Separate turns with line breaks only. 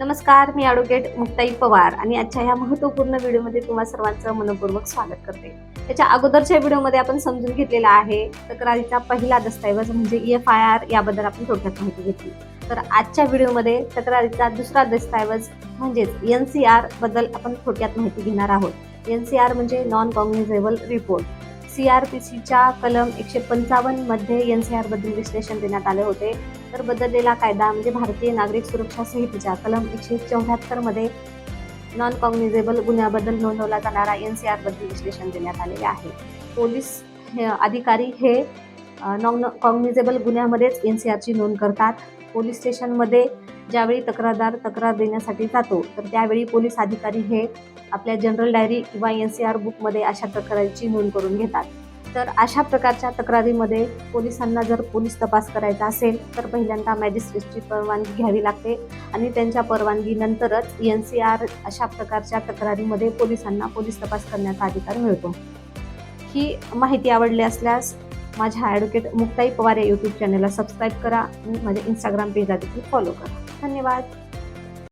नमस्कार मी ॲडव्होकेट मुक्ताई पवार आणि आजच्या ह्या महत्त्वपूर्ण व्हिडिओमध्ये तुम्हा सर्वांचं मनपूर्वक स्वागत करते. त्याच्या अगोदरच्या व्हिडिओमध्ये आपण समजून घेतलेला आहे तक्रारीचा पहिला दस्तऐवज म्हणजे ई एफ आय आर याबद्दल आपण थोडक्यात माहिती घेतली. तर आजच्या व्हिडिओमध्ये तक्रारीचा दुसरा दस्तऐवज म्हणजेच एन सी आरबद्दल आपण थोडक्यात माहिती घेणार आहोत. एन सी आर म्हणजे non cognizable report C R P सीच्या कलम एकशे पंचावन्नमध्ये एन सी आरबद्दल विश्लेषण देण्यात आले होते. तर बदललेला कायदा म्हणजे भारतीय नागरिक सुरक्षा संहितेच्या कलम एकशे चौऱ्याहत्तरमध्ये नॉन कॉग्निझेबल गुन्ह्याबद्दल नोंदवला जाणारा एन सी आरबद्दल विश्लेषण देण्यात आलेले आहे. पोलीस हे अधिकारी हे नॉन कॉग्निझेबल गुन्ह्यामध्येच एन सी आरची नोंद करतात. पोलीस स्टेशनमध्ये ज्यावेळी तक्रारदार तक्रार देण्यासाठी जातो तर त्यावेळी पोलीस अधिकारी हे आपल्या जनरल डायरी किंवा एन सी आर बुकमध्ये अशा तक्रारीची नोंद करून घेतात. तर अशा प्रकारच्या तक्रारीमध्ये पोलिसांना जर पोलीस तपास करायचा असेल तर पहिल्यांदा मॅजिस्ट्रेटची परवानगी घ्यावी लागते आणि त्यांच्या परवानगीनंतरच एन सी आर अशा प्रकारच्या तक्रारीमध्ये पोलिसांना पोलीस तपास करण्याचा अधिकार मिळतो. ही माहिती आवडली असल्यास माझ्या ॲडव्होकेट मुक्ताई पवार या यूट्यूब चॅनलला सबस्क्राईब करा आणि माझ्या इंस्टाग्राम पेजला देखील फॉलो करा. धन्यवाद.